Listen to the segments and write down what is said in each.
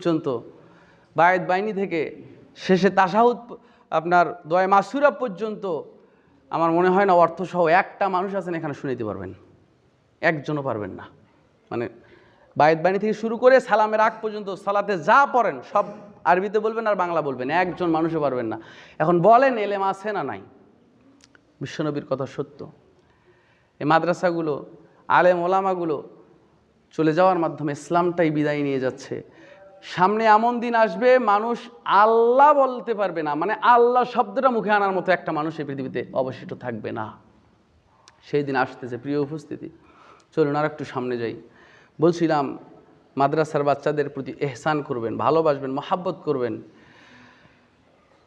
পর্যন্ত। বায়েত বাইনি থেকে শেষে তাসাহুদ আপনার দয় মাসুরা পর্যন্ত আমার মনে হয় না অর্থসহ একটা মানুষ আছেন এখানে শুনিতে পারবেন। একজনও পারবেন না। মানে বায়েত বাণী থেকে শুরু করে সালামের আগ পর্যন্ত সালাতে যা পড়েন সব আরবিতে বলবেন আর বাংলা বলবেন, একজন মানুষও পারবেন না। এখন বলেন এলেম আছে না নাই? বিশ্বনবীর কথা সত্য। এই মাদ্রাসাগুলো, আলেম ওলামাগুলো চলে যাওয়ার মাধ্যমে ইসলামটাই বিদায় নিয়ে যাচ্ছে। সামনে এমন দিন আসবে, মানুষ আল্লাহ বলতে পারবে না। মানে আল্লাহ শব্দটা মুখে আনার মতো একটা মানুষ এই পৃথিবীতে অবশিষ্ট থাকবে না। সেই দিন আসতেছে, প্রিয় উপস্থিতি। চলুন আর একটু সামনে যাই। বলছিলাম, মাদ্রাসার বাচ্চাদের প্রতি এহসান করবেন, ভালোবাসবেন, মহাব্বত করবেন।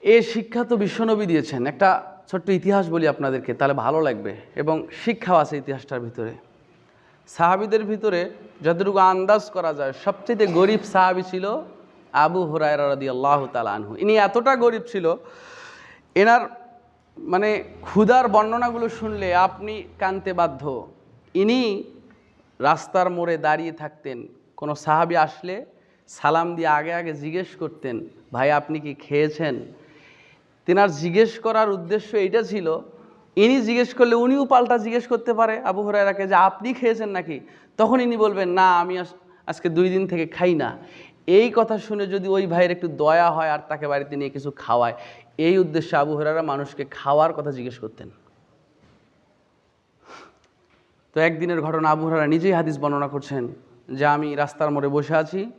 এ শিক্ষা তো বিশ্বনবী দিয়েছেন। একটা ছোট্ট ইতিহাস বলি আপনাদেরকে, তাহলে ভালো লাগবে। এবং শিক্ষাও আছে ইতিহাসটার ভিতরে। সাহাবিদের ভিতরে যতটুকু আন্দাজ করা যায়, সবচেয়ে গরিব সাহাবি ছিল আবু হুরায়রা রাদি আল্লাহ আনহু। ইনি এতটা গরিব ছিল, এনার মানে ক্ষুধার বর্ণনাগুলো শুনলে আপনি কানতে বাধ্য। ইনি রাস্তার মোড়ে দাঁড়িয়ে থাকতেন, কোনো সাহাবি আসলে সালাম দিয়ে আগে আগে জিজ্ঞেস করতেন, ভাই, আপনি কি খেয়েছেন? তেনার জিজ্ঞেস করার উদ্দেশ্য এইটা ছিল ইনি জিজ্ঞেস করলে উনিও পাল্টা জিজ্ঞেস করতে পারে আবু হরাইরাকে যে আপনি খেয়েছেন নাকি? তখন ইনি বলবেন, না, আমি আজ- আজকে দুই দিন থেকে খাই না। এই কথা শুনে যদি ওই ভাইয়ের একটু দয়া হয় আর তাকে বাড়িতে নিয়ে কিছু খাওয়ায়, এই উদ্দেশ্যে আবু হরারা মানুষকে খাওয়ার কথা জিজ্ঞেস করতেন। তো একদিনের ঘটনা, আবু হরারা নিজেই হাদিস বর্ণনা করছেন যে আমি রাস্তার মোড়ে বসে আছি,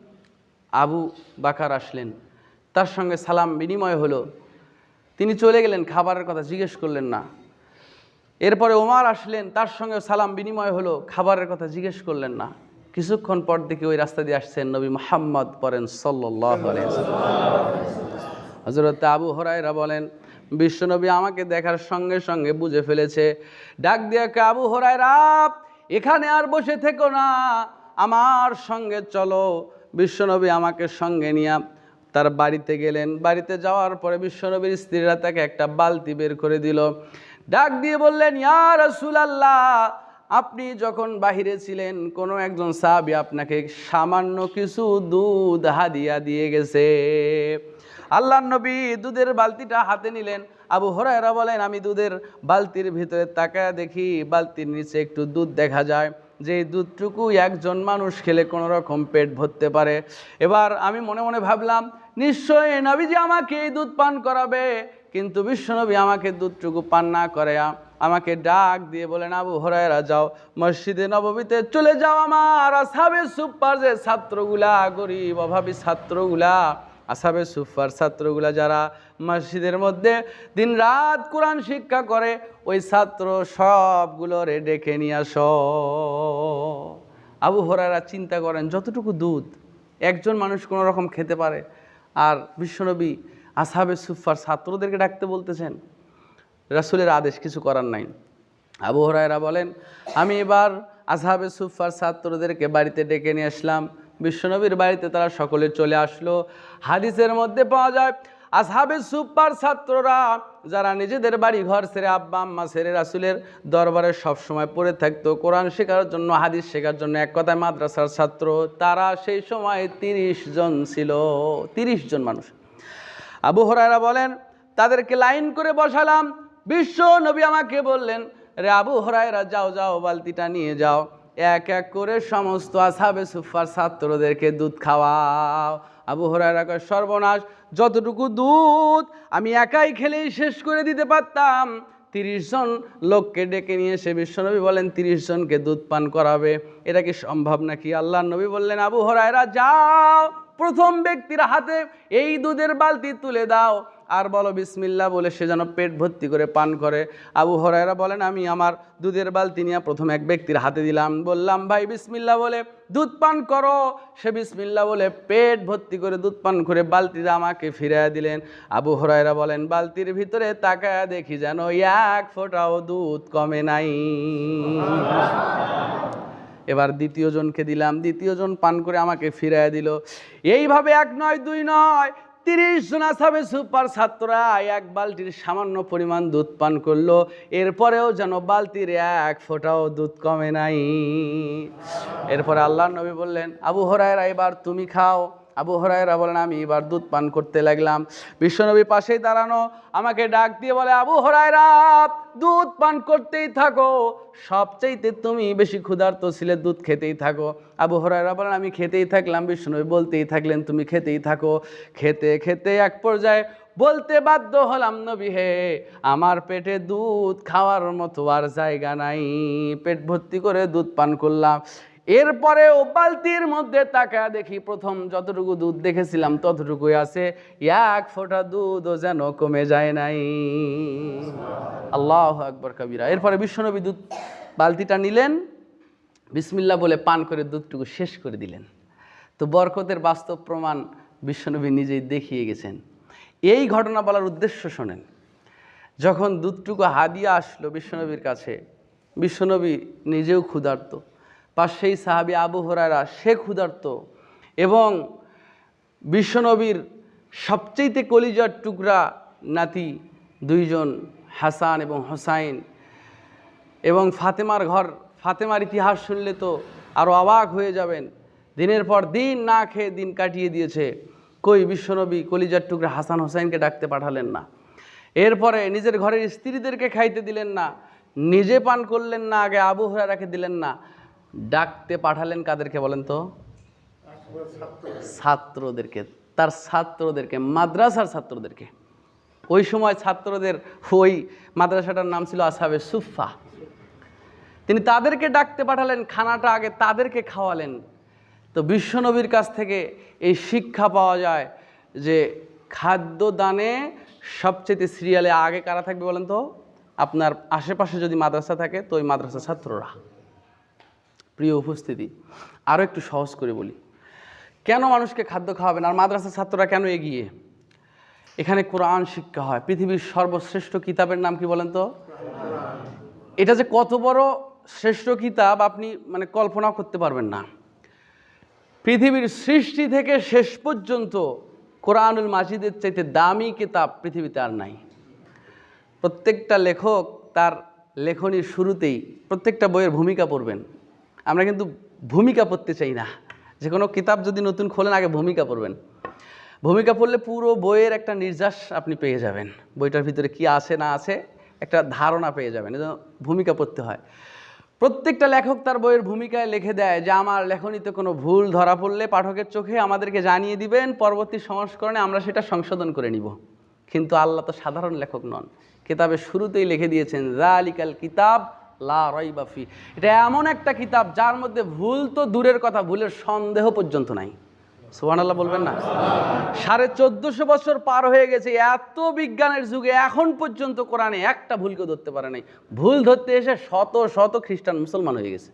আবু বাকার আসলেন। তার সঙ্গে সালাম বিনিময় হলো। তিনি চলে গেলেন, খাবারের কথা জিজ্ঞেস করলেন, না এরপরে ওমার আসলেন, তার সঙ্গে সালাম বিনিময় হলো, খাবারের কথা জিজ্ঞেস করলেন না। কিছুক্ষণ পর দেখে ওই রাস্তা দিয়ে আসছেন নবী মোহাম্মদ পরেন সাল্লাহ হজরত আবু হরাইরা বলেন, বিশ্বনবী আমাকে দেখার সঙ্গে সঙ্গে বুঝে ফেলেছে। ডাক দিয়ে আবু হরাইরা এখানে আর বসে থেকো না, আমার সঙ্গে চলো। বিশ্বনবী আমাকে সঙ্গে নিয়ে তার বাড়িতে গেলেন। বাড়িতে যাওয়ার পরে বিশ্বনবীর স্ত্রীরা তাকে একটা বালতি বের করে দিল। ডাক দিয়ে বললেন, ইয়া রাসূলুল্লাহ, আপনি যখন বাহিরে ছিলেন, কোনো একজন সাহাবী আপনাকে সামান্য কিছু দুধ হাদিয়া দিয়ে গেছে। আল্লাহ নবী দুধের বালতিটা হাতে নিলেন। আবু হরায়রা বলেন, আমি দুধের বালতির ভিতরে তাকায় দেখি, বালতির নিচে একটু দুধ দেখা যায়। যে দুধটুকু একজন মানুষ খেলে কোনো রকম পেট ভরতে পারে। এবার আমি মনে মনে ভাবলাম, নিশ্চয়ই নবীজি আমাকে এই দুধ পান করাবে। কিন্তু বিশ্বনবী আমাকে দুধটুকু পান না করে আমাকে ডাক দিয়ে বলেন, আবু হরায়রা, যাও। মসজিদে নবমীতে চলে যাও আমার। আসাবে সুপার যে ছাত্রগুলা, গরিব, অভাবী ছাত্রগুলা, আসাবে সুফার ছাত্রগুলা যারা মসজিদের মধ্যে দিন রাত কোরআন শিক্ষা করে, ওই ছাত্র সবগুলোরে ডেকে নিয়ে আস। আবু হরারা চিন্তা করেন, যতটুকু দুধ একজন মানুষ কোনো রকম খেতে পারে, আর বিশ্বনবী আসাবে সুফার ছাত্রদেরকে ডাকতে বলতেছেন। রাসুলের আদেশ কিছু করার নাই। আবু হরায়রা বলেন, আমি এবার আজহাবে সুফার ছাত্রদেরকে বাড়িতে ডেকে নিয়ে আসলাম। বিশ্বনবীর বাড়িতে তারা সকলে চলে আসলো। হাদিসের মধ্যে পাওয়া যায় আজহাবে সুপার ছাত্ররা যারা নিজেদের বাড়ি ঘর ছেড়ে আব্বা আম্মা ছেড়ে রাসুলের দরবারে সবসময় পড়ে থাকতো, কোরআন শেখার জন্য, হাদিস শেখার জন্য এক কথায় মাদ্রাসার ছাত্র, তারা সেই সময় তিরিশ জন ছিল। তিরিশ জন মানুষ। আবু হরায়রা বলেন, তাদেরকে লাইন করে বসালাম। বিশ্ব নবী আমাকে বললেন, রে আবু হরায়রা, যাও যাও, বালতিটা নিয়ে যাও। এক এক করে সমস্ত আসাবে সুফার ছাত্রদেরকে দুধ খাওয়াও। আবু হরায়রা কয়, সর্বনাশ, যতটুকু দুধ আমি একাই খেলেই শেষ করে দিতে পারতাম। তিরিশ জন লোককে ডেকে নিয়ে এসে বিশ্বনবী বলেন, তিরিশ জনকে দুধ পান করাবে। এটা কি সম্ভব নাকি? আল্লাহ নবী বললেন, আবু হরায়রা, যাও প্রথম ব্যক্তির হাতে এই দুধের বালতি তুলে দাও। আর বলো বিসমিল্লা বলে সে যেন পেট ভর্তি করে পান করে। আবু হরায়রা বলেন, আমি আমার দুধের বালতি নিয়ে প্রথম এক ব্যক্তির হাতে দিলাম। বললাম, ভাই বিসমিল্লা বলে দুধ পান করো। সে বিসমিল্লা বলে পেট ভর্তি করে দুধ পান করে বালতিটা আমাকে ফিরিয়ে দিলেন। আবু হরায়রা বলেন, বালতির ভিতরে তাকায় দেখি যেন এক ফোঁটাও দুধ কমে নাই। এবার দ্বিতীয় জনকে দিলাম। দ্বিতীয় জন পান করে আমাকে ফিরাই দিল। এইভাবে এক নয়, দুই নয়, তিরিশ জন আসাবে সুপার ছাত্ররা এক বালতির সামান্য পরিমাণ দুধ পান করল। এরপরেও যেন বালতির এক ফোঁটাও দুধ কমে নাই। এরপরে আল্লাহ নবী বললেন, আবু হরায়রা, এবার তুমি খাও। আবু হরাইরা বলেন, আমি এবার দুধ পান করতে লাগলাম। বিশ্বনবী পাশেই দাঁড়ানো, আমাকে ডাক দিয়ে বলে, আবু হরাইরা দুধ পান করতেই থাকো। সবচাইতে তুমি বেশি ক্ষুধার্ত ছিলে, দুধ খেতেই থাকো। আবু হরাইরা বলেন, আমি খেতেই থাকলাম। বিশ্বনবী বলতেই থাকলেন, তুমি খেতেই থাকো। খেতে খেতে এক পর্যায়ে বলতে বাধ্য হলাম, নবী হে, আমার পেটে দুধ খাওয়ার মতো আর জায়গা নাই। পেট ভর্তি করে দুধ পান করলাম। এরপরে ও বালতির মধ্যে তাকা দেখি প্রথম যতটুকু দুধ দেখেছিলাম, ততটুকুই আছে। এক ফোঁটা দুধও যেন কমে যায় নাই। আল্লাহ আকবর কবিরা। এরপরে বিশ্বনবী দুধ, বালতিটা নিলেন। বিসমিল্লা বলে পান করে দুধটুকু শেষ করে দিলেন। তো বরকতের বাস্তব প্রমাণ বিশ্বনবী নিজেই দেখিয়ে গেছেন। এই ঘটনা বলার উদ্দেশ্য শোনেন, যখন দুধটুকু হাদিয়া আসলো বিশ্বনবীর কাছে, বিশ্বনবী নিজেও ক্ষুধার্ত। পাশেই সাহাবি আবু হরারা সে ক্ষুধার্ত। এবং বিশ্বনবীর সবচেয়েতে কলিজার টুকরা নাতি দুইজন, হাসান এবং হোসাইন। এবং ফাতেমার ঘর, ফাতেমার ইতিহাস শুনলে তো আরও অবাক হয়ে যাবেন। দিনের পর দিন না খেয়ে দিন কাটিয়ে দিয়েছে। কই বিশ্বনবী কলিজার টুকরা হাসান হোসাইনকে ডাকতে পাঠালেন না। এরপরে নিজের ঘরের স্ত্রীদেরকে খাইতে দিলেন না। নিজে পান করলেন না, আগে আবু হরারাকে দিলেন না। ডাকতে পাঠালেন কাদেরকে বলেন তো? ছাত্রদেরকে। তার ছাত্রদেরকে, মাদ্রাসার ছাত্রদেরকে। ওই সময় ছাত্রদের, ওই মাদ্রাসাটার নাম ছিল আসাবে সুফা তিনি তাদেরকে ডাকতে পাঠালেন, খানাটা আগে তাদেরকে খাওয়ালেন। তো বিশ্বনবীর কাছ থেকে এই শিক্ষা পাওয়া যায় যে খাদ্য দানে সবচেয়ে সিরিয়ালে আগে কারা থাকবে বলেন তো? আপনার আশেপাশে যদি মাদ্রাসা থাকে, তো ওই মাদ্রাসা ছাত্ররা। প্রিয় উপস্থিতি আরও একটু সহজ করে বলি। কেন মানুষকে খাদ্য খাওয়াবেন? আর মাদ্রাসার ছাত্ররা কেন এগিয়ে? এখানে কোরআন শিক্ষা হয়। পৃথিবীর সর্বশ্রেষ্ঠ কিতাবের নাম কি বলেন তো? এটা যে কত বড় শ্রেষ্ঠ কিতাব আপনি মানে কল্পনাও করতে পারবেন না। পৃথিবীর সৃষ্টি থেকে শেষ পর্যন্ত কোরআনুল মাজিদের চাইতে দামি কিতাব পৃথিবীতে আর নাই। প্রত্যেকটা লেখক তার লেখনীর শুরুতেই প্রত্যেকটা বইয়ের ভূমিকা পড়বেন। আমরা কিন্তু ভূমিকা পড়তে চাই না। যে কোনো কিতাব যদি নতুন খোলেন, আগে ভূমিকা পড়বেন। ভূমিকা পড়লে পুরো বইয়ের একটা নির্যাস আপনি পেয়ে যাবেন। বইটার ভিতরে কি আছে না আছে একটা ধারণা পেয়ে যাবেন, এজন্য ভূমিকা পড়তে হয়। প্রত্যেকটা লেখক তার বইয়ের ভূমিকায় লিখে দেয় যে, আমার লেখনীতে কোনো ভুল ধরা পড়লে পাঠকের চোখে আমাদেরকে জানিয়ে দিবেন, পরবর্তী সংস্করণে আমরা সেটা সংশোধন করে নিব। কিন্তু আল্লাহ তো সাধারণ লেখক নন। কিতাবের শুরুতেই লিখে দিয়েছেন জালিকাল কিতাব লা এটা এমন একটা কিতাব যার মধ্যে ভুল তো দূরের কথা, ভুলের সন্দেহ পর্যন্ত নাই। সুহান আল্লাহ বলবেন না? সাড়ে চোদ্দশো বছর পার হয়ে গেছে, এত বিজ্ঞানের যুগে এখন পর্যন্ত কোরআনে একটা ভুলকে ধরতে পারে নাই। ভুল ধরতে এসে শত শত খ্রিস্টান মুসলমান হয়ে গেছে।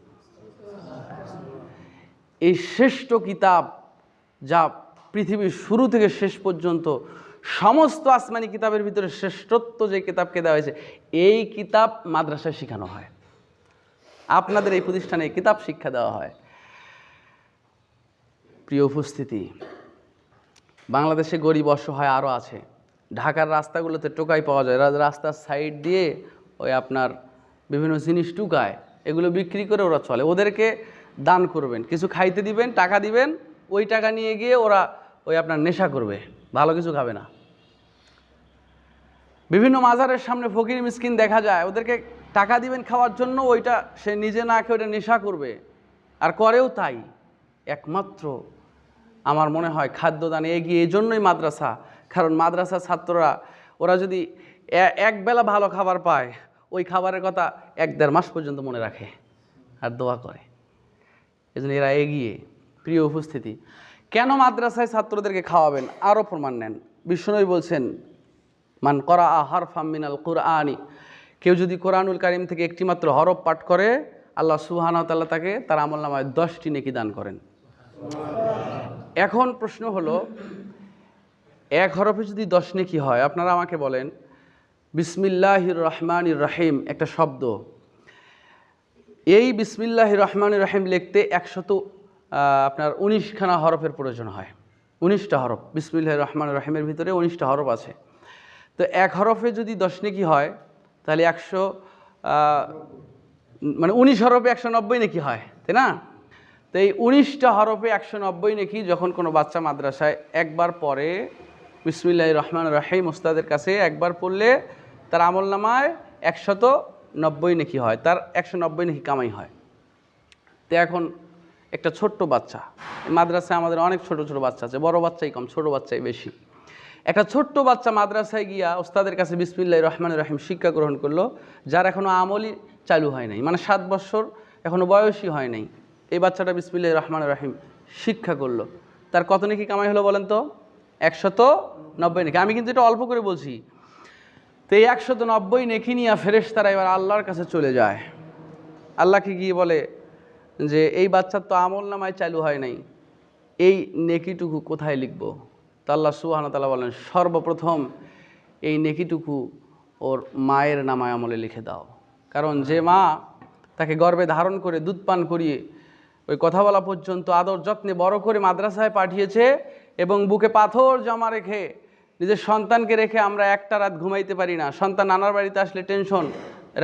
এই শ্রেষ্ঠ কিতাব যা পৃথিবীর শুরু থেকে শেষ পর্যন্ত, সমস্ত আসমানি কিতাবের ভিতরে শ্রেষ্ঠত্ব যে কিতাবকে দেওয়া হয়েছে, এই কিতাব মাদ্রাসায় শেখানো হয়। আপনাদের এই প্রতিষ্ঠানে কিতাব শিক্ষা দেওয়া হয়। প্রিয় উপস্থিতি, বাংলাদেশে গরিব অসহায় আরও আছে। ঢাকার রাস্তাগুলোতে টোকাই পাওয়া যায়। রাস্তার সাইড দিয়ে ওই আপনার বিভিন্ন জিনিস টুকায় এগুলো বিক্রি করে ওরা চলে। ওদেরকে দান করবেন। কিছু খাইতে দিবেন, টাকা দিবেন, ওই টাকা নিয়ে গিয়ে ওরা ওই আপনার নেশা করবে। ভালো কিছু খাবে না। বিভিন্ন মাজারের সামনে ফকির মিসকিন দেখা যায়। ওদেরকে টাকা দিবেন খাওয়ার জন্য, ওইটা সে নিজে না খেয়ে ওইটা নেশা করবে। আর করেও তাই। একমাত্র আমার মনে হয় খাদ্যদানে এগিয়ে এই জন্যই মাদ্রাসা। কারণ মাদ্রাসা ছাত্ররা, ওরা যদি একবেলা ভালো খাবার পায়, ওই খাবারের কথা এক দেড় মাস পর্যন্ত মনে রাখে আর দোয়া করে। এজন্য এরা এগিয়ে, প্রিয় উপস্থিতি। কেন মাদ্রাসায় ছাত্রদেরকে খাওয়াবেন? আরও প্রমাণ নেন। বিষ্ণুই বলছেন, মান করা আহার ফামিনাল কুরআনি কেউ যদি কোরআনুল কারিম থেকে একটিমাত্র হরফ পাঠ করে, আল্লাহ ওয়া তাকে তার আমল নামায় দশটি নেকি দান করেন। এখন প্রশ্ন হলো, এক হরফে যদি দশ নেকি হয়, আপনারা আমাকে বলেন, বিসমিল্লাহির রহমানির রহিম একটা শব্দ, এই বিসমিল্লাহ রহমান রহিম লিখতে একশত আপনার উনিশখানা হরফের প্রয়োজন হয়। উনিশটা হরফ বিসমিল্লাহ রহমান রহিমের ভিতরে উনিশটা হরফ আছে। তো এক হরফে যদি দশ নেকি হয় তাহলে একশো মানে উনিশ হরফে একশো নব্বই নাকি হয়, তাই না? তো এই উনিশটা হরফে একশো নব্বই নাকি যখন কোনো বাচ্চা মাদ্রাসায় একবার পরে বিসমিল্লাহ রহমান রাহিম, উস্তাদের কাছে একবার পড়লে তার আমল নামায় একশত নব্বই নাকি হয়, তার একশো নব্বই নাকি কামাই হয়। তো এখন একটা ছোট্ট বাচ্চা, মাদ্রাসায় আমাদের অনেক ছোট ছোট বাচ্চা আছে, বড় বাচ্চাই কম, ছোট বাচ্চাই বেশি। একটা ছোট্ট বাচ্চা মাদ্রাসায় গিয়া ওস্তাদের কাছে বিসমিল্লাহ রহমান রহিম শিক্ষা গ্রহণ করল, যার এখনও আমলই চালু হয় নাই মানে সাত বছর এখনও বয়সই হয় নাই। এই বাচ্চাটা বিসমিল্লাহ রহমান রহিম শিক্ষা করল। তার কত নাকি কামাই হলো বলেন তো? একশত নব্বই নাকি। আমি কিন্তু এটা অল্প করে বলছি। তো এই একশত নব্বই নেকি নিয়ে ফেরেশ তারা এবার আল্লাহর কাছে চলে যায়। আল্লাহকে গিয়ে বলে যে, এই বাচ্চার তো আমল নামায় চালু হয় নাই। এই নেকিটুকু কোথায় লিখব? তা আল্লাহ সুহান তালা বলেন, সর্বপ্রথম এই নেকিটুকু ওর মায়ের নামায় আমলে লিখে দাও। কারণ যে মা তাকে গর্বে ধারণ করে দুধ পান করিয়ে ওই কথা বলা পর্যন্ত আদর যত্নে বড় করে মাদ্রাসায় পাঠিয়েছে এবং বুকে পাথর জমা রেখে নিজের সন্তানকে রেখে আমরা একটা রাত ঘুমাইতে পারি না। সন্তান নানার বাড়িতে আসলে টেনশন,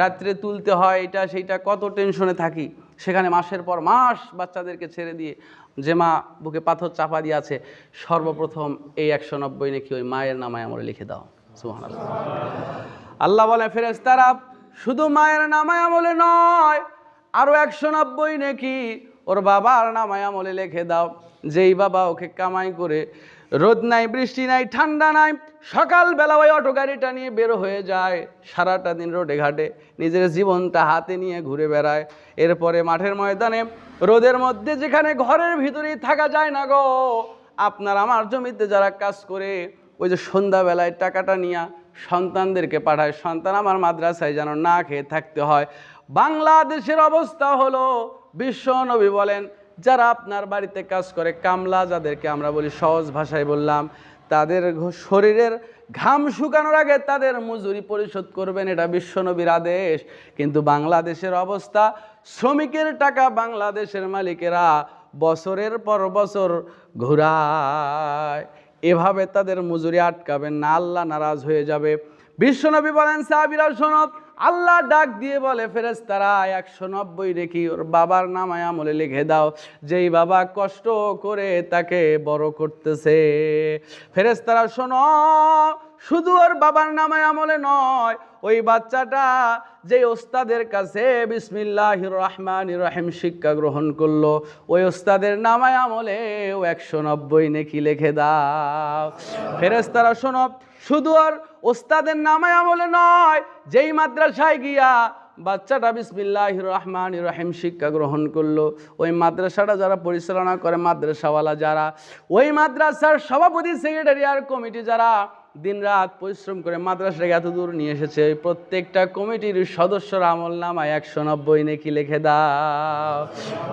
রাত্রে তুলতে হয় এটা, সেইটা, কত টেনশনে থাকি। সেখানে মাসের পর মাস বাচ্চাদেরকে ছেড়ে দিয়ে যে মা বুকে পাথর চাপা দিয়ে আছে সর্বপ্রথম এই একশো নব্বই নাকি ওই মায়ের নামায় আমরা লিখে দাও। সুহান আল্লাহ বলে, ফেরেশতারা, শুধু মায়ের নামায় আমলে নয় আরও একশো নব্বই নাকি ওর বাবার নামায় আমলে লিখে দাও। যেই বাবা ওকে কামাই করে রোদ নাই, বৃষ্টি নাই, ঠান্ডা নাই, সকালবেলা ওই অটো গাড়িটা নিয়ে বের হয়ে যায়। সারাটা দিন রোডে ঘাটে, নিজের জীবনটা হাতে নিয়ে ঘুরে বেড়ায়। এরপরে মাঠের ময়দানে, রোদের মধ্যে যেখানে ঘরের ভিতরেই থাকা যায় না গো, আপনার আমার জমিতে যারা কাজ করে, ওই যে সন্ধ্যাবেলায় টাকাটা নিয়ে সন্তানদেরকে পাঠায়, সন্তান আমার মাদ্রাসায় যেন না খেয়ে থাকতে হয়। বাংলাদেশের অবস্থা হলো, বিশ্ব নবী বলেন যারা আপনার বাড়িতে কাজ করে, কামলা যাদেরকে আমরা বলি, সহজ ভাষায় বললাম, তাদের শরীরের ঘাম শুকানোর আগে তাদের মজুরি পরিশোধ করবেন, এটা বিশ্বনবীর আদেশ। কিন্তু বাংলাদেশের অবস্থা, শ্রমিকের টাকা বাংলাদেশের মালিকেরা বছরের পর বছর ঘুরায়। এভাবে তাদের মজুরি আটকাবেন না, আল্লাহ নারাজ হয়ে যাবে। বিশ্বনবী বলেন, সাহাবিরা শোনব আল্লাহ ডাক দিয়ে বলে ফেরেস তারা একশো নব্বই রেখি ওর বাবার নামায় আমলে লিখে দাও। যেই বাবা কষ্ট করে তাকে বড় করতেছে। ফেরেস তারা শোনো, শুধু ওর বাবার নামায় আমলে নয়, ওই বাচ্চাটা যে ওস্তাদের কাছে বিসমিল্লাহ রহমান রহিম শিক্ষা গ্রহণ করল, ওই ওস্তাদের নামায় আমলে ও একশো নব্বই নেকি লেখে দাও। ফেরেস্তারা শোনব শুধু আর ওস্তাদের নামায় আমলে নয়, যেই মাদ্রাসায় গিয়া বাচ্চাটা বিসমিল্লাহ রহমান রহিম শিক্ষা গ্রহণ করল, ওই মাদ্রাসাটা যারা পরিচালনা করে, মাদ্রাসাওয়ালা যারা, ওই মাদ্রাসার সভাপতি সেক্রেটারি আর কমিটি যারা দিনরাত পরিশ্রম করে মাদ্রাসাকে এত দূর নিয়ে এসেছে, ওই প্রত্যেকটা কমিটির সদস্যর আমল নামায় একশো নব্বই নেকি লিখে দাও।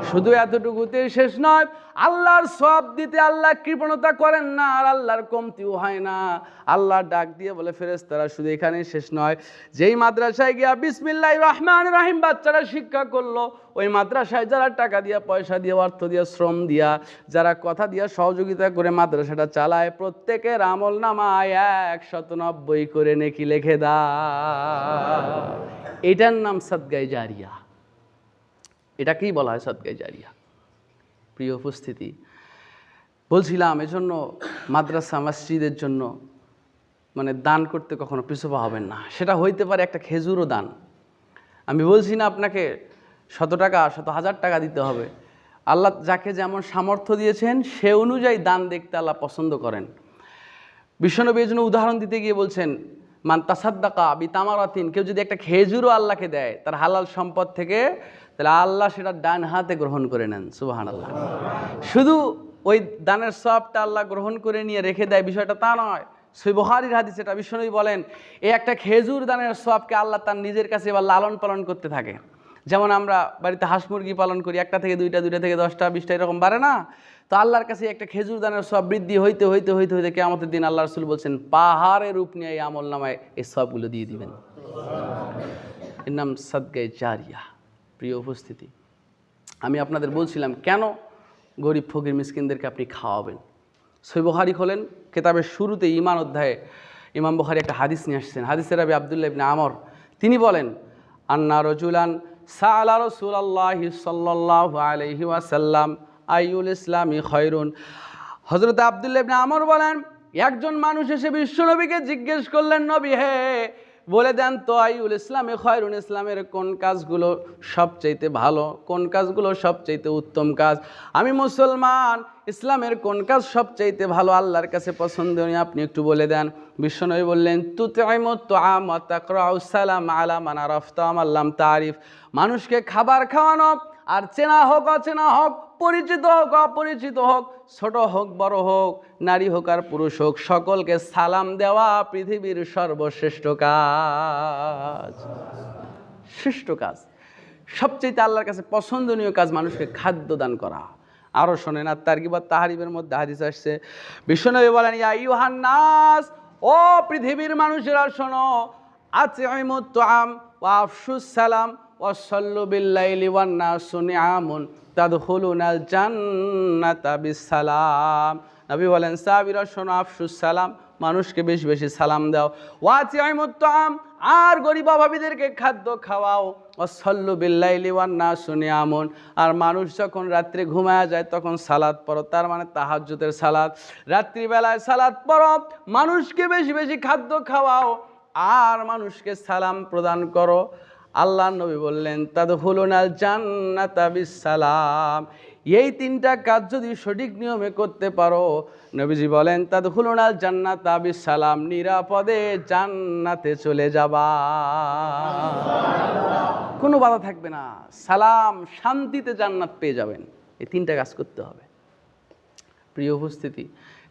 শুধু এতটুকুতে শেষ নয় আল্লাহর সব দিতে আল্লাহ কৃপণতা করেন না, আর আল্লাহর কমতিও হয় না। আল্লাহ ডাক দিয়ে বলে ফেরেস তারা শুধু এখানেই শেষ নয়। যেই মাদ্রাসায় গিয়া বিসমিল্লাহ রহমান রাহিম বাচ্চারা শিক্ষা করল, ওই মাদ্রাসায় যারা টাকা দিয়া, পয়সা দিয়ে, অর্থ দিয়া, শ্রম দিয়া, যারা কথা দিয়া সহযোগিতা করে মাদ্রাসাটা চালায়, প্রত্যেকের আমল নামায় একশত নব্বই করে নেকি লেখে দা এটার নাম সদগাই জারিয়া। এটাকেই বলা হয় সদগাই জারিয়া? প্রিয় উপস্থিতি। বলছিলাম, এজন্য মাদ্রাসা, মসজিদের জন্য মানে দান করতে কখনো পিছুপা হবেন না। সেটা হইতে পারে একটা খেজুরও দান। আমি বলছি না আপনাকে শত টাকা, শত হাজার টাকা দিতে হবে। আল্লাহ যাকে যেমন সামর্থ্য দিয়েছেন, সে অনুযায়ী দান দেখতে আল্লাহ পছন্দ করেন। বিশ্বনবী এই জন্য উদাহরণ দিতে গিয়ে বলছেন, মান তাসাদ্দাকা বি তামারাতিন কেউ যদি একটা খেজুরও আল্লাহকে দেয়, তার হালাল সম্পদ থেকে তাহলে আল্লাহ সেটা ডান হাতে গ্রহণ করে নেন সুবাহান আল্লাহ শুধু ওই দানের সবটা আল্লাহ গ্রহণ করে নিয়ে রেখে দেয় বিষয়টা তা নয়। সই বহারির হাদিস এটা বিশ্বনবী বলেন এই একটা খেজুর দানের সবকে আল্লাহ তার নিজের কাছে এবার লালন পালন করতে থাকে। যেমন আমরা বাড়িতে হাঁস মুরগি পালন করি, একটা থেকে দুইটা দুইটা থেকে দশটা, বিশটা এরকম বাড়ে না? তো আল্লাহর কাছে একটা খেজুর দানের সব বৃদ্ধি হইতে হইতে হইতে হইতে কেমতের দিন আল্লাহ রসুল বলছেন, পাহাড়ের রূপ নিয়ে এই আমল নামায় এই সবগুলো দিয়ে দিবেন। এর নাম সদগাই জারিয়া। প্রিয় উপস্থিতি। আমি আপনাদের বলছিলাম, কেন গরিব ফকির মিসকিনদেরকে আপনি খাওয়াবেন? সই বহারি খোলেন, কেতাবের শুরুতে ইমান অধ্যায়ে ইমাম বখারি একটা হাদিস নিয়ে আসছেন। হাদিসের আবি আবদুল্লাহ ইবনে আমর, তিনি বলেন, আন্না রজুলান সালা রসুল আল্লাহ সাল্লাহ আলহি ওয়াসাল্লাম আইউল ইসলামী খয়রুন। হজরত আবদুল্লাহ ইবনে আমর বলেন, একজন মানুষ এসে বিশ্বনবীকে জিজ্ঞেস করলেন, নবী, হে বলে দেন, তো আইউল ইসলামে খয়রুল ইসলামের কোন কাজগুলো সবচাইতে ভালো? কোন কাজগুলো সবচাইতে উত্তম কাজ? আমি মুসলমান, ইসলামের কোন কাজ সবচাইতে ভালো? আল্লাহর কাছে পছন্দনীয়, আপনি একটু বলে দেন। বিশ্বনবী বললেন তু সালাম আলা মানা রফতাম আল্লাম তারিফ। মানুষকে খাবার খাওয়ানো আর চেনা হোক, অচেনা হোক, পরিচিত হোক, অপরিচিত হোক, ছোট হোক, বড় হোক, নারী হোক আর পুরুষ হোক, সকলকে সালাম দেওয়া পৃথিবীর সর্বশ্রেষ্ঠ কাজ। শ্রেষ্ঠ কাজ। সবচেয়ে আল্লাহর কাছে পছন্দনীয় কাজ মানুষকে খাদ্য দান করা। আরও শোনেন, আর তার কিবা তাহারিবের মধ্যে হাদিস আসছে, বিশ্বনবী বলেন, ইয়া ইউহান নাস, ও পৃথিবীর মানুষেরা শোনো আছে আম ওয়া আফসুস সালাম নবী বলেন আফসুস সালাম, মানুষকে বেশি বেশি সালাম দাও। ওয়াচি আম আর গরিব অভাবীদেরকে খাদ্য খাওয়াও। অসল্লু বিল্লাইলি ওয়ান না শুনি আমন আর মানুষ যখন রাত্রে ঘুমায় যায়, তখন সালাদ পড়ো। তার মানে তাহাজ্জুদের সালাদ রাত্রিবেলায় সালাদ পড়ো, মানুষকে বেশি বেশি খাদ্য খাওয়াও, আর মানুষকে সালাম প্রদান করো। আল্লাহ নবী বললেন তাদ হুলুনাল জান্নাতা বিসালাম এই তিনটা কাজ যদি সঠিক নিয়মে করতে পারো, নবীজি বলেন তাদ হুলুনাল জান্নাতা বিসালাম নিরাপদে জান্নাতে চলে যাবা। কোনো বাধা থাকবে না। সালাম, শান্তিতে জান্নাত পেয়ে যাবেন। এই তিনটা কাজ করতে হবে। প্রিয় উপস্থিতি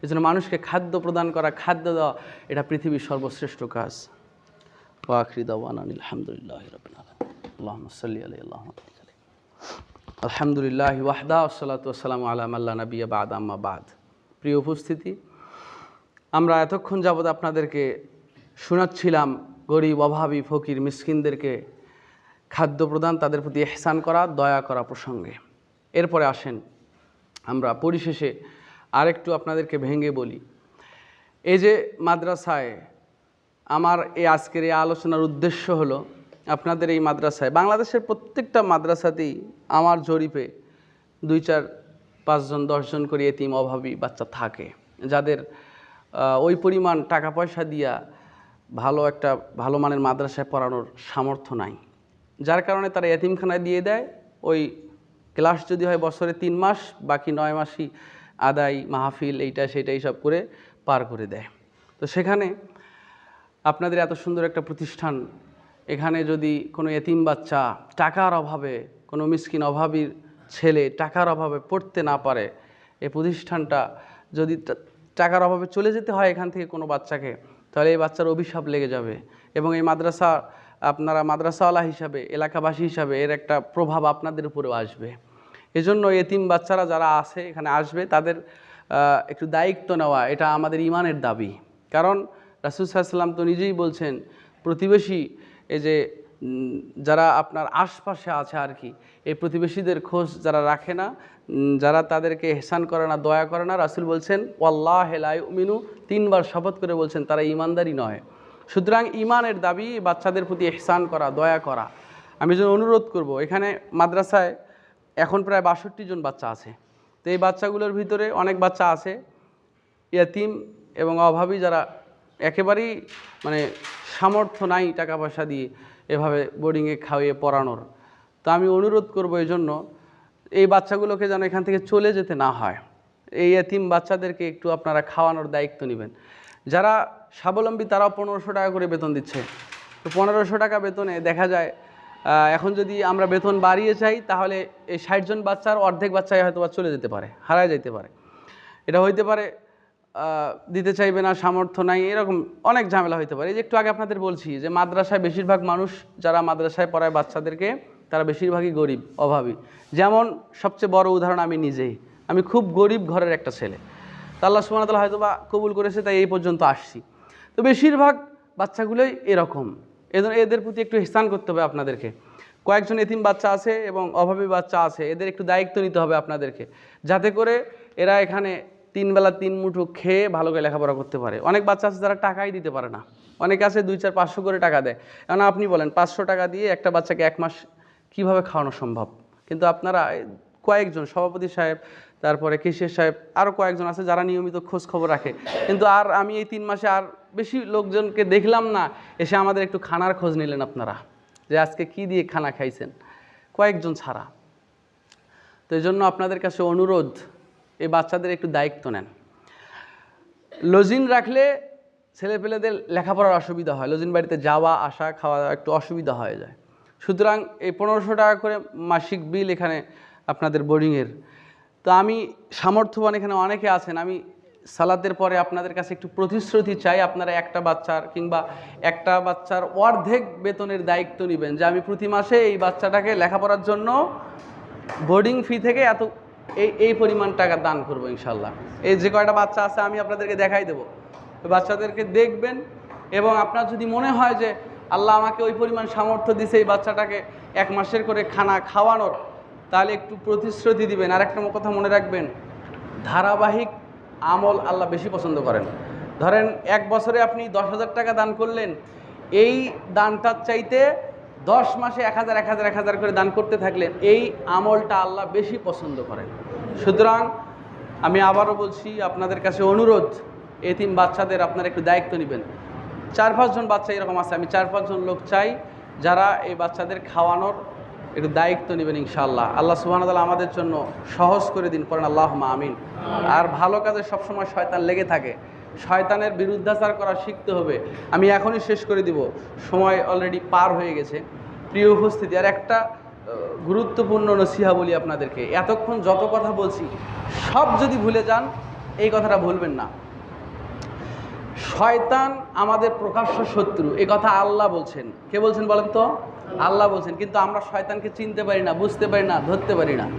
এই জন্য মানুষকে খাদ্য প্রদান করা, খাদ্য দেওয়া, এটা পৃথিবীর সর্বশ্রেষ্ঠ কাজ। ওয়াখরি দাওয়ান আলহামদুলিল্লাহ রবিন আল্লাহ সাল্লি আলাই আল্লাহ আলহামদুলিল্লাহ ওয়াহদা আসসালাতু আসসালামু আলাম আল্লাহ নবিয়া বাদ আম্মা বাদ। প্রিয় উপস্থিতি, আমরা এতক্ষণ যাবৎ আপনাদেরকে শোনাচ্ছিলাম গরিব, অভাবী, ফকির, মিসকিনদেরকে খাদ্য প্রদান, তাদের প্রতি এহসান করা, দয়া করা প্রসঙ্গে। এরপরে আসেন, আমরা পরিশেষে আরেকটু আপনাদেরকে ভেঙে বলি। এই যে মাদ্রাসায় আমার এই আজকের এই আলোচনার উদ্দেশ্য হলো আপনাদের এই মাদ্রাসায়, বাংলাদেশের প্রত্যেকটা মাদ্রাসাতেই আমার জরিপে দুই চার পাঁচজন, দশজন করে এতিম অভাবী বাচ্চা থাকে, যাদের ওই পরিমাণ টাকা পয়সা দিয়া ভালো একটা ভালো মানের মাদ্রাসায় পড়ানোর সামর্থ্য নাই। যার কারণে তারা এতিমখানায় দিয়ে দেয়, ওই ক্লাস যদি হয় বছরে তিন মাস, বাকি নয় মাসই আদায়, মাহফিল, এইটা সেটা এইসব করে পার করে দেয়। তো সেখানে আপনাদের এত সুন্দর একটা প্রতিষ্ঠান, এখানে যদি কোনো এতিম বাচ্চা টাকার অভাবে, কোনো মিসকিন অভাবীর ছেলে টাকার অভাবে পড়তে না পারে, এই প্রতিষ্ঠানটা যদি টাকার অভাবে চলে যেতে হয় এখান থেকে কোনো বাচ্চাকে, তাহলে এই বাচ্চার অভিশাপ লেগে যাবে। এবং এই মাদ্রাসা, আপনারা মাদ্রাসাওয়ালা হিসাবে, এলাকাবাসী হিসাবে এর একটা প্রভাব আপনাদের উপরেও আসবে। এজন্য এতিম বাচ্চারা যারা আছে, এখানে আসবে, তাদের একটু দায়িত্ব নেওয়া, এটা আমাদের ইমানের দাবি। কারণ রাসুল সাল্লাম তো নিজেই বলছেন, প্রতিবেশী, এই যে যারা আপনার আশপাশে আছে আর কি, এই প্রতিবেশীদের খোঁজ যারা রাখে না যারা তাদেরকে হেসান করে না, দয়া করে না, রাসুল বলছেন, ওয়াল্লাহ হেলাই মিনু তিনবার শপথ করে বলছেন, তারা ইমানদারি নয়। সুতরাং ইমানের দাবি বাচ্চাদের প্রতি এহসান করা, দয়া করা। আমি যেন অনুরোধ করব, এখানে মাদ্রাসায় এখন প্রায় বাষট্টি জন বাচ্চা আছে। তো এই বাচ্চাগুলোর ভিতরে অনেক বাচ্চা আছে, ইয়াতিম এবং অভাবী যারা একেবারেই মানে সামর্থ্য নাই টাকা পয়সা দিয়ে এভাবে বোর্ডিংয়ে খাওয়িয়ে পড়ানোর। তো আমি অনুরোধ করব এই জন্য এই বাচ্চাগুলোকে যেন এখান থেকে চলে যেতে না হয়। এই এতিম বাচ্চাদেরকে একটু আপনারা খাওয়ানোর দায়িত্ব নেবেন। যারা স্বাবলম্বী, তারাও পনেরোশো টাকা করে বেতন দিচ্ছে। তো পনেরোশো টাকা বেতনে দেখা যায় এখন যদি আমরা বেতন বাড়িয়ে চাই, তাহলে এই ষাটজন বাচ্চার অর্ধেক বাচ্চাই হয়তো বা চলে যেতে পারে, হারায় যেতে পারে। এটা হইতে পারে দিতে চাইবে না, সামর্থ্য নাই, এরকম অনেক ঝামেলা হইতে পারে। এই যে একটু আগে আপনাদের বলছি যে মাদ্রাসায় বেশিরভাগ মানুষ যারা মাদ্রাসায় পড়ায় বাচ্চাদেরকে, তারা বেশিরভাগই গরিব, অভাবী। যেমন সবচেয়ে বড় উদাহরণ আমি নিজেই। আমি খুব গরিব ঘরের একটা ছেলে। তা আল্লাহ ওয়া হয়তো বা কবুল করেছে, তাই এই পর্যন্ত আসছি। তো বেশিরভাগ বাচ্চাগুলোই এরকম। এদের এদের প্রতি একটু স্থান করতে হবে আপনাদেরকে। কয়েকজন এতিম বাচ্চা আছে এবং অভাবী বাচ্চা আছে, এদের একটু দায়িত্ব নিতে হবে আপনাদেরকে। যাতে করে এরা এখানে তিন বেলা তিন মুঠো খেয়ে ভালো করে লেখাপড়া করতে পারে। অনেক বাচ্চা আছে যারা টাকাই দিতে পারে না। অনেকে আছে দুই চার পাঁচশো করে টাকা দেয়। এখন আপনি বলেন, পাঁচশো টাকা দিয়ে একটা বাচ্চাকে এক মাস কীভাবে খাওয়ানো সম্ভব? কিন্তু আপনারা কয়েকজন, সভাপতি সাহেব, তারপরে কেশিয়ার সাহেব আরও কয়েকজন আছে যারা নিয়মিত খোঁজ খবর রাখে। কিন্তু আর আমি এই তিন মাসে আর বেশি লোকজনকে দেখলাম না, এসে আমাদের একটু খানার খোঁজ নিলেন আপনারা, যে আজকে কি দিয়ে খানা খাইছেন। কয়েকজন ছাড়া। তো এই জন্য আপনাদের কাছে অনুরোধ এই বাচ্চাদের একটু দায়িত্ব নেন। লজিন রাখলে ছেলেপেলেদের লেখাপড়ার অসুবিধা হয়, লজিন বাড়িতে যাওয়া, আসা, খাওয়া দাওয়া একটু অসুবিধা হয়ে যায়। সুতরাং এই পনেরোশো টাকা করে মাসিক বিল এখানে আপনাদের বোর্ডিংয়ের। তো আমি সামর্থ্যবান এখানে অনেকে আছেন, আমি সালাতের পরে আপনাদের কাছে একটু প্রতিশ্রুতি চাই, আপনারা একটা বাচ্চার কিংবা একটা বাচ্চার অর্ধেক বেতনের দায়িত্ব নেবেন, যে আমি প্রতি মাসে এই বাচ্চাটাকে লেখাপড়ার জন্য বোর্ডিং ফি থেকে এত এই এই পরিমাণ টাকা দান করব ইনশাল্লাহ। এই যে কয়টা বাচ্চা আছে আমি আপনাদেরকে দেখাই দেবো। বাচ্চাদেরকে দেখবেন এবং আপনার যদি মনে হয় যে আল্লাহ আমাকে ওই পরিমাণ সামর্থ্য দিছে এই বাচ্চাটাকে এক মাসের করে খানা খাওয়ানোর, তাহলে একটু প্রতিশ্রুতি দিবেন। আর একটা কথা মনে রাখবেন, ধারাবাহিক আমল আল্লাহ বেশি পছন্দ করেন। ধরেন এক বছরে আপনি দশ হাজার টাকা দান করলেন, এই দানটার চাইতে দশ মাসে এক হাজার এক হাজার এক হাজার করে দান করতে থাকলেন এই আমলটা আল্লাহ বেশি পছন্দ করেন। সুতরাং আমি আবারও বলছি, আপনাদের কাছে অনুরোধ, এতিম বাচ্চাদের আপনারা একটু দায়িত্ব নেবেন। চার পাঁচজন বাচ্চা এরকম আছে, আমি চার পাঁচজন লোক চাই যারা এই বাচ্চাদের খাওয়ানোর একটু দায়িত্ব নেবেন ইনশাআল্লাহ। আল্লাহ ওয়া আমাদের জন্য সহজ করে দিন, পড়েন আল্লাহ আমিন। আর ভালো কাজে সবসময় শয়তান লেগে থাকে। শয়তানের বিরুদ্ধাচার করা শিখতে হবে। আমি এখনই শেষ করে দিব। সময় অলরেডি পার হয়ে গেছে। প্রিয় উপস্থিতি, আর একটা গুরুত্বপূর্ণ নসিহা বলি আপনাদেরকে। এতক্ষণ যত কথা বলছি, সব যদি ভুলে যান, এই কথাটা ভুলবেন না। শয়তান আমাদের প্রকাশ্য শত্রু। এ কথা আল্লাহ বলছেন। কে বলছেন বলেন তো? আল্লাহ বলছেন। কিন্তু আমরা শয়তানকে চিনতে পারি না, বুঝতে পারি না, ধরতে পারি না।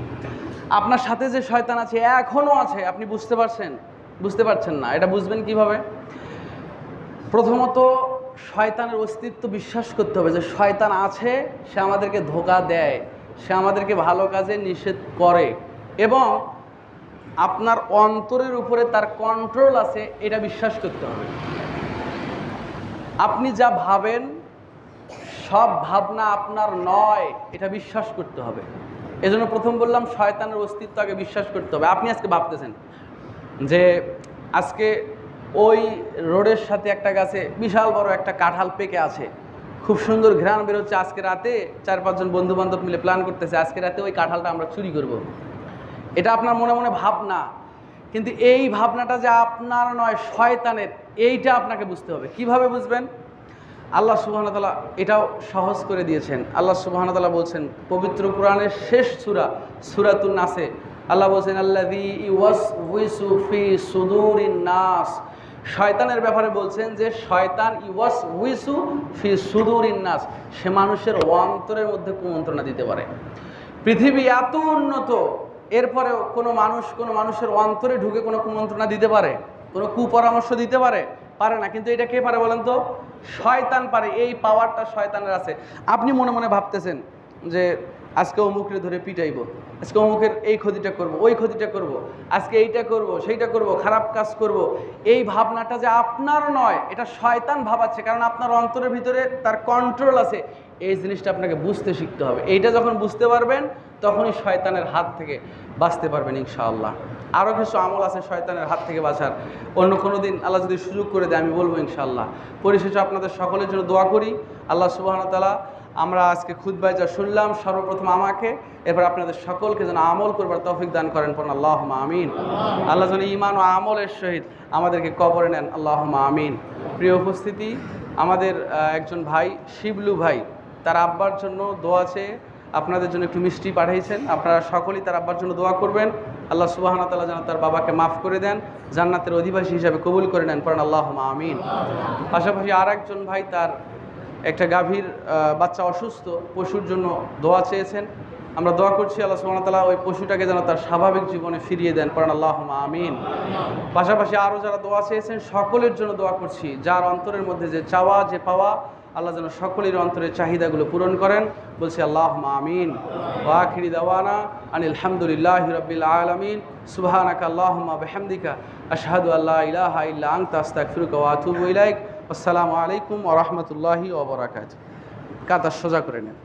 আপনার সাথে যে শয়তান আছে এখনও আছে। আপনি বুঝতে পারছেন? বুঝতে পারছেন না, এটা বুঝবেন কীভাবে? প্রথমত, শয়তানের অস্তিত্ব বিশ্বাস করতে হবে যে শয়তান আছে, সে আমাদেরকে ধোকা দেয়, সে আমাদেরকে ভালো কাজে নিষেধ করে এবং আপনার অন্তরের উপরে তার কন্ট্রোল আছে, এটা বিশ্বাস করতে হবে। আপনি যা ভাবেন, সব ভাবনা আপনার নয়, এটা বিশ্বাস করতে হবে। এজন্য প্রথম বললাম, শয়তানের অস্তিত্ব আগে বিশ্বাস করতে হবে। আপনি আজকে ভাবতেছেন যে আজকে ওই রোডের সাথে একটা গাছে বিশাল বড় একটা কাঁঠাল পেকে আছে। খুব সুন্দর ঘ্রাণ বেরোচ্ছে আজকে রাতে। চার পাঁচজন বন্ধু বান্ধব মিলে প্ল্যান করতেছে, আজকে রাতে ওই কাঁঠালটা আমরা চুরি করব। এটা আপনার মনে মনে ভাবনা। কিন্তু এই ভাবনাটা যে আপনার নয়, শয়তানের, এইটা আপনাকে বুঝতে হবে। কীভাবে বুঝবেন? আল্লাহ সুবাহতালা এটাও সহজ করে দিয়েছেন। আল্লাহ সুবাহতালা বলছেন, পবিত্র কোরআনের শেষ সুরা, সুরাতুন নাসে আল্লাহ বলছেন সুদুরিন নাস। শয়তানের ব্যাপারে বলছেন যে, শয়তান ইওয়াস হুইসু ফি সুদুরিন নাস। সে মানুষের অন্তরের মধ্যে কুমন্ত্রণা দিতে পারে। পৃথিবী এত উন্নত, এরপরেও কোনো মানুষ কোনো মানুষের অন্তরে ঢুকে কোনো কুমন্ত্রণা দিতে পারে, কোনো কুপরামর্শ দিতে পারে পারে না। কিন্তু এটা কে পারে বলেন তো? শয়তান পারে। এই পাওয়ারটা শয়তানের আছে। আপনি মনে মনে ভাবতেছেন যে আজকে অমুকরে ধরে পিটাইব। আজকে অমুকের এই ক্ষতিটা করব, ওই ক্ষতিটা করব, আজকে এইটা করব, সেইটা করব, খারাপ কাজ করব। এই ভাবনাটা যে আপনার নয়, এটা শয়তান ভাবাচ্ছে, কারণ আপনার অন্তরের ভিতরে তার কন্ট্রোল আছে। এই জিনিসটা আপনাকে বুঝতে শিখতে হবে। এইটা যখন বুঝতে পারবেন, তখনই শয়তানের হাত থেকে বাঁচতে পারবেন ইনশাআল্লাহ। আরও কিছু আমল আছে শয়তানের হাত থেকে বাঁচার। অন্য কোনো দিন আল্লাহ যদি সুযোগ করে দেয়, আমি বলব ইনশাআল্লাহ। পরিশেষে আপনাদের সকলের জন্য দোয়া করি। আল্লাহ সুবাহতালা আমরা আজকে খুদ্বায় যা শুনলাম, সর্বপ্রথম আমাকে, এরপর আপনাদের সকলকে যেন আমল করবার তৌফিক দান করেন পর আল্লাহ আমিন। আল্লাহ যেন ইমান ও আমলের সহিত আমাদেরকে কবরে নেন আল্লাহ আমিন। প্রিয় উপস্থিতি, আমাদের একজন ভাই, শিবলু ভাই, তার আব্বার জন্য দোয়া চেয়ে আপনাদের জন্য একটু মিষ্টি পাঠিয়েছেন। আপনারা সকলেই তার আব্বার জন্য দোয়া করবেন। আল্লাহ সুবাহনা তালা যেন তার বাবাকে মাফ করে দেন, জান্নাতের অধিবাসী হিসাবে কবুল করে নেন, পড়েন আল্লাহ আমিন। পাশাপাশি আর একজন ভাই, তার একটা গাভীর বাচ্চা অসুস্থ, পশুর জন্য দোয়া চেয়েছেন। আমরা দোয়া করছি আল্লাহ ওয়া ওই পশুটাকে যেন তার স্বাভাবিক জীবনে ফিরিয়ে দেন পড়েন। আল্লাহ আমিন। পাশাপাশি আরও যারা দোয়া চেয়েছেন, সকলের জন্য দোয়া করছি। যার অন্তরের মধ্যে যে চাওয়া, যে পাওয়া, আল্লাহ যেন সকলের অন্তরের চাহিদাগুলো পূরণ করেন। বলছি আল্লাহ আমিন। ওয়াখিরি দাওয়ানা আনিল হামদুলিল্লাহ রবিল আলমিন। সুবহানাকা আল্লাহুম্মা বিহামদিকা। আশহাদু আল্লা ইলাহা ইল্লা আনতা, আস্তাগফিরুকা ওয়া আতুবু ইলাইক। আসসালামু আলাইকুম ওয়া ওবরাকাত কাতার সোজা করে নেন